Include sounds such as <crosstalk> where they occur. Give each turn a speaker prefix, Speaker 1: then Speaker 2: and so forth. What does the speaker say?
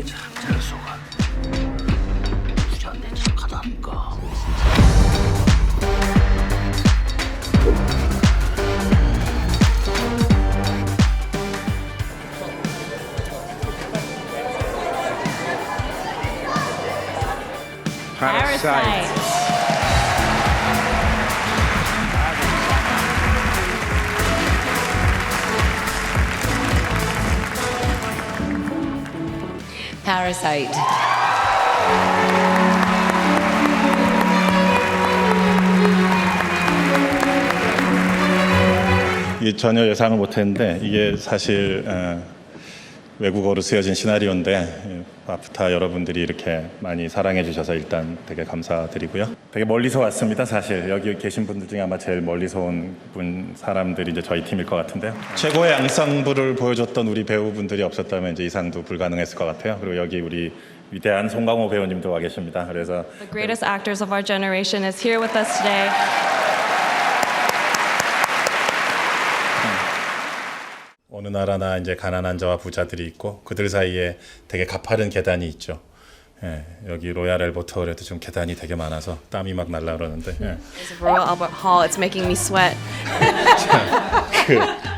Speaker 1: 우리 참잘 속아. 부자인데 착하다니까.
Speaker 2: Parasite.
Speaker 3: Parasite.
Speaker 4: 이게 전혀 예상을 못했는데 이게 사실 어, 외국어로 쓰여진 시나리오인데 예, 바프타 여러분들이 이렇게 많이 사랑해 주셔서 일단 되게 감사드리고요. 되게 멀리서 왔습니다. 사실 여기 계신 분들 중에 아마 제일 멀리서 온 분 사람들이 이제 저희 팀일 것 같은데요. 최고의 양상부를 보여줬던 우리 배우분들이 없었다면 이제 이 상도 불가능했을 것 같아요. 그리고 여기 우리 위대한 송강호 배우님도 와 계십니다. 그래서
Speaker 5: The greatest actors of our generation is here with us today.
Speaker 4: 어느 나라나 이제 가난한 자와 부자들이 있고 그들 사이에 되게 가파른 계단이 있죠. 예, 여기 로얄 엘버트 홀에도 좀 계단이 되게 많아서 땀이 막 날라 그러는데 예.
Speaker 5: Royal Albert Hall. It's making me sweat. <laughs>
Speaker 4: 그